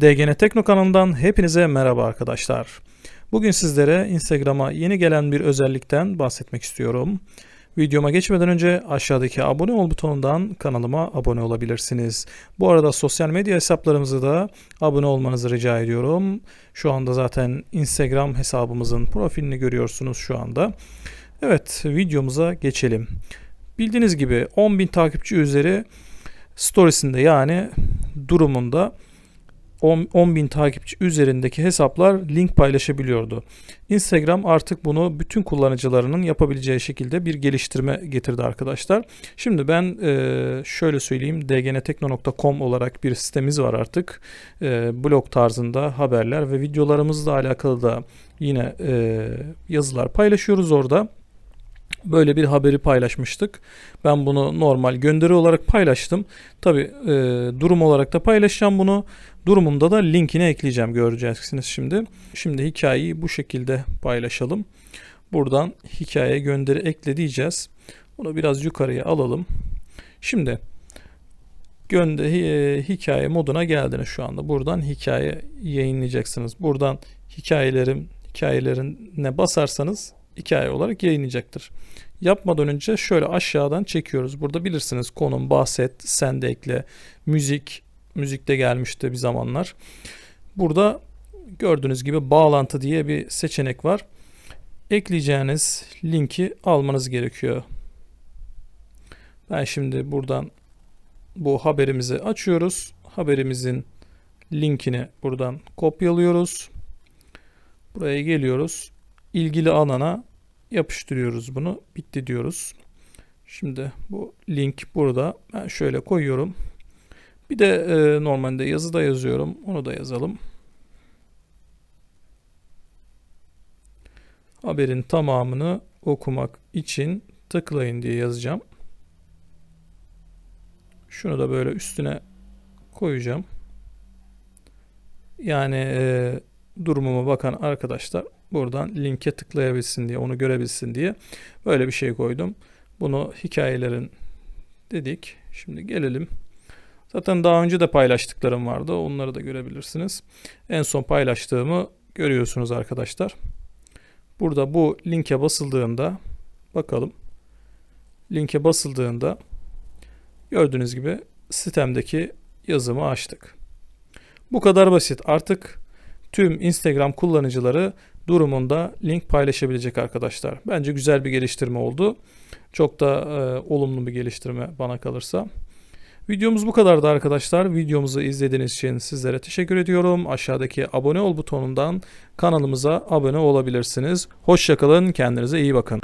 DGN Tekno kanalından hepinize merhaba arkadaşlar. Bugün sizlere Instagram'a yeni gelen bir özellikten bahsetmek istiyorum. Videoma geçmeden önce aşağıdaki abone ol butonundan kanalıma abone olabilirsiniz. Bu arada sosyal medya hesaplarımızı da abone olmanızı rica ediyorum. Şu anda zaten Instagram hesabımızın profilini görüyorsunuz şu anda. Evet videomuza geçelim. Bildiğiniz gibi 10.000 takipçi üzeri storiesinde yani durumunda 10.000 takipçi üzerindeki hesaplar link paylaşabiliyordu. Instagram artık bunu bütün kullanıcılarının yapabileceği şekilde bir geliştirme getirdi arkadaşlar. Şimdi ben e, şöyle söyleyeyim dgntekno.com olarak bir sitemiz var artık. E, blog tarzında haberler ve videolarımızla alakalı da yine e, yazılar paylaşıyoruz orada. Böyle bir haberi paylaşmıştık. Ben bunu normal gönderi olarak paylaştım. Tabi e, durum olarak da paylaşacağım bunu. Durumumda da linkini ekleyeceğim göreceksiniz şimdi. Şimdi hikayeyi bu şekilde paylaşalım. Buradan hikaye gönderi ekle diyeceğiz. Bunu biraz yukarıya alalım. Şimdi gönderi e, hikaye moduna geldiniz şu anda. Buradan hikaye yayınlayacaksınız. Buradan hikayelerim hikayelerine basarsanız hikaye olarak yayınlayacaktır. Yapmadan önce şöyle aşağıdan çekiyoruz. Burada bilirsiniz konum, bahset, sen de ekle, müzik, müzikte gelmişti bir zamanlar. Burada gördüğünüz gibi bağlantı diye bir seçenek var. Ekleyeceğiniz linki almanız gerekiyor. Ben şimdi buradan bu haberimizi açıyoruz. Haberimizin linkini buradan kopyalıyoruz. Buraya geliyoruz. İlgili alana yapıştırıyoruz bunu. Bitti diyoruz. Şimdi bu link burada. Ben şöyle koyuyorum. Bir de e, normalde yazıda yazıyorum. Onu da yazalım. Haberin tamamını okumak için tıklayın diye yazacağım. Şunu da böyle üstüne koyacağım. Yani e, durumuma bakan arkadaşlar buradan linke tıklayabilsin diye, onu görebilsin diye böyle bir şey koydum. Bunu hikayelerin dedik. Şimdi gelelim. Zaten daha önce de paylaştıklarım vardı. Onları da görebilirsiniz. En son paylaştığımı görüyorsunuz arkadaşlar. Burada bu linke basıldığında bakalım. Linke basıldığında gördüğünüz gibi sitemdeki yazımı açtık. Bu kadar basit. Artık tüm Instagram kullanıcıları durumunda link paylaşabilecek arkadaşlar. Bence güzel bir geliştirme oldu. Çok da e, olumlu bir geliştirme bana kalırsa. Videomuz bu kadardı arkadaşlar. Videomuzu izlediğiniz için sizlere teşekkür ediyorum. Aşağıdaki abone ol butonundan kanalımıza abone olabilirsiniz. Hoşçakalın, kendinize iyi bakın.